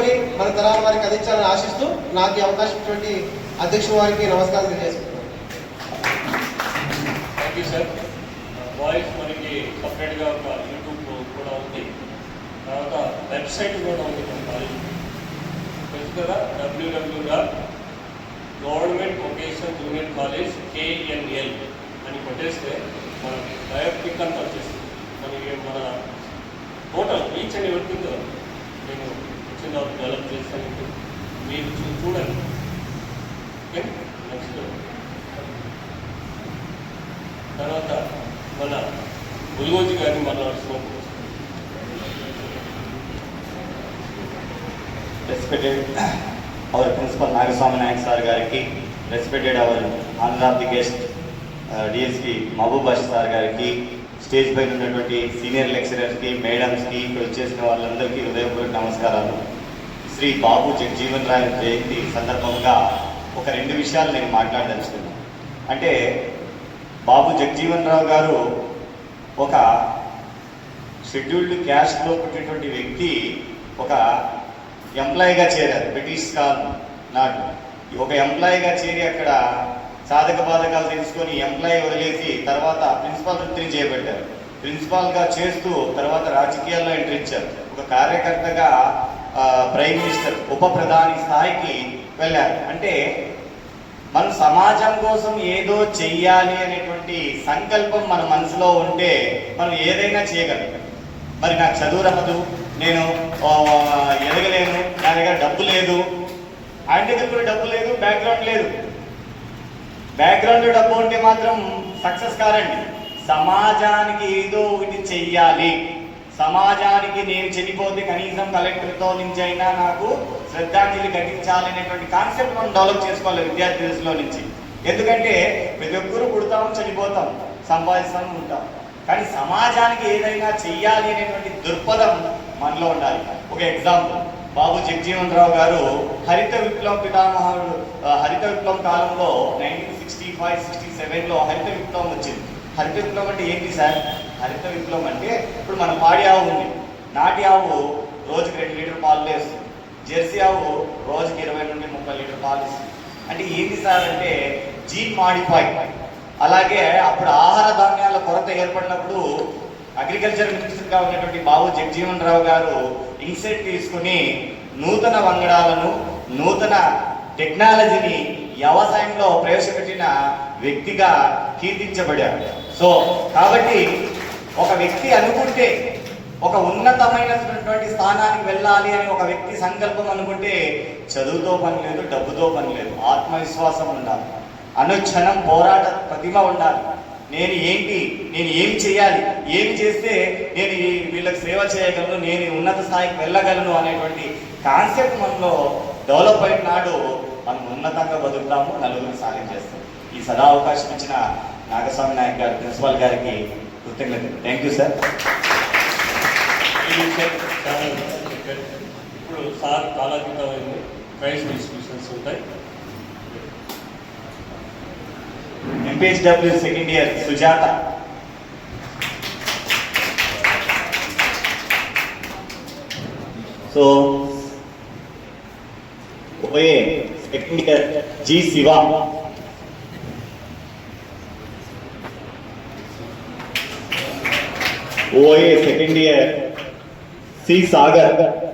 తీసుకొని మన తరాల వారికి అందించాలని ఆశిస్తూ నాకు ఈ అవకాశం ఇటువంటి అధ్యక్షుల వారికి నమస్కారం తెలియజేసుకుంటున్నాను. థ్యాంక్ యూ సార్ వాయిస్ మనకి సపరేట్గా ఒక యూట్యూబ్ కూడా ఉంది. తర్వాత వెబ్సైట్ కూడా ఉంది మన కాలేజ్ తెలుసు కదా? WWW dot government vocational junior college KNL అని కొట్టేస్తే మనకి మీరు చూడండి. Okay next. తర్వాత మన గుల్గోజీ గారిని మాట్లాడుతున్నాం. Respected our principal Nagaswamy Naik sir గారికి respected our honour of the guest DSP Mahaboob sir గారికి స్టేజ్ పైన ఉన్నటువంటి సీనియర్ లెక్చరర్స్కి మేడమ్స్కి ఇక్కడ వచ్చేసిన వాళ్ళందరికీ హృదయపూర్వక నమస్కారాలు. శ్రీ బాబు జగజీవన్ రాయ్ జయంతి సందర్భంగా ఒక రెండు విషయాలు నేను మాట్లాడదలుచుకున్నాను. అంటే బాబు జగజీవన్ రావు గారు ఒక షెడ్యూల్డ్ క్యాస్ట్లో పుట్టినటువంటి వ్యక్తి ఒక ఎంప్లాయీగా చేరారు బ్రిటిష్ కాల్ నాడు. ఒక ఎంప్లాయీగా చేరి అక్కడ సాధక బాధకాలు తెలుసుకొని ఎంప్లాయీ వదిలేసి తర్వాత ప్రిన్సిపాల్ వృత్తిని చేపట్టారు. ప్రిన్సిపాల్గా చేస్తూ తర్వాత రాజకీయాల్లో ఎంట్రించారు ఒక కార్యకర్తగా ప్రైమ్ మినిస్టర్ ఉప ప్రధాని స్థాయికి వెళ్ళారు. అంటే మనం సమాజం కోసం ఏదో చెయ్యాలి అనేటువంటి సంకల్పం మన మనసులో ఉంటే మనం ఏదైనా చేయగలం. మరి నాకు చదువు రాదు నేను ఎదగలేను నా దగ్గర డబ్బు లేదు. ఆయన దగ్గర కూడా డబ్బు లేదు బ్యాక్గ్రౌండ్ లేదు. బ్యాక్గ్రౌండ్ డబ్బు ఉంటే మాత్రం సక్సెస్ కారండి సమాజానికి ఏదో ఒకటి చెయ్యాలి. సమాజానికి నేను చనిపోతే కనీసం కలెక్టర్తో నుంచి అయినా నాకు శ్రద్ధాంజలి ఘటించాలి అనేటువంటి కాన్సెప్ట్ మనం డెవలప్ చేసుకోవాలి విద్యార్థి దశలో నుంచి. ఎందుకంటే ప్రతి ఒక్కరు పుడతాం చనిపోతాం సంపాదిస్తాం ఉంటాం. కానీ సమాజానికి ఏదైనా చెయ్యాలి అనేటువంటి దృక్పథం మనలో ఉండాలి. ఒక ఎగ్జాంపుల్ బాబు జగజీవన్ రావు గారు హరిత విప్లవం పితామహుడు హరిత విప్లవం కాలంలో నైన్టీన్ సిక్స్టీ ఫైవ్ సిక్స్టీ సెవెన్లో హరిత విప్లవం వచ్చింది. హరిత విప్లవం అంటే ఏంటి సార్? హరిత విప్లవం అంటే ఇప్పుడు మన పాడి ఆవు ఉంది. నాటి ఆవు రోజుకి రెండు లీటర్ పాలు వేస్తుంది జెర్సీ ఆవు రోజుకి ఇరవై నుండి ముప్పై లీటర్ పాలు ఇస్తుంది. అంటే ఏంటి సార్ అంటే జీన్ మాడిఫై. అలాగే అప్పుడు ఆహార ధాన్యాల కొరత ఏర్పడినప్పుడు అగ్రికల్చర్ మినిస్టర్గా ఉన్నటువంటి బాబు జగజీవన్ రావు గారు ఇన్సెట్ తీసుకుని నూతన వంగడాలను నూతన టెక్నాలజీని వ్యవసాయంలో ప్రవేశపెట్టిన వ్యక్తిగా కీర్తించబడారు. సో కాబట్టి ఒక వ్యక్తి అనుకుంటే ఒక ఉన్నతమైనటువంటి స్థానానికి వెళ్ళాలి అని ఒక వ్యక్తి సంకల్పం అనుకుంటే చదువుతో పని లేదు డబ్బుతో పని లేదు ఆత్మవిశ్వాసం ఉండాలి. అనుక్షణం పోరాట ప్రతిమ ఉండాలి. నేను ఏంటి నేను ఏం చేయాలి ఏం చేస్తే నేను వీళ్ళకి సేవ చేయగలను నేను ఉన్నత స్థాయికి వెళ్ళగలను అనేటువంటి కాన్సెప్ట్ మనలో డెవలప్ అయిన నాడు మనం ఉన్నతంగా బతుకుతాము నలుగురు సాయం చేస్తాం. ఈ సదా అవకాశం ఇచ్చిన నాగస్వామి నాయక్ గారు ప్రిన్సిపాల్ గారికి కృతజ్ఞతలు. థ్యాంక్ యూ సార్ ఈ విషయం చాలా చెప్పారు. ఇప్పుడు సార్ కాలాతీతమైంది ప్రైజ్ డిస్ట్రిబ్యూషన్స్ ఉంటాయి MPHW second year Sujatha so OA second year G Shiva O A second year C Sagar.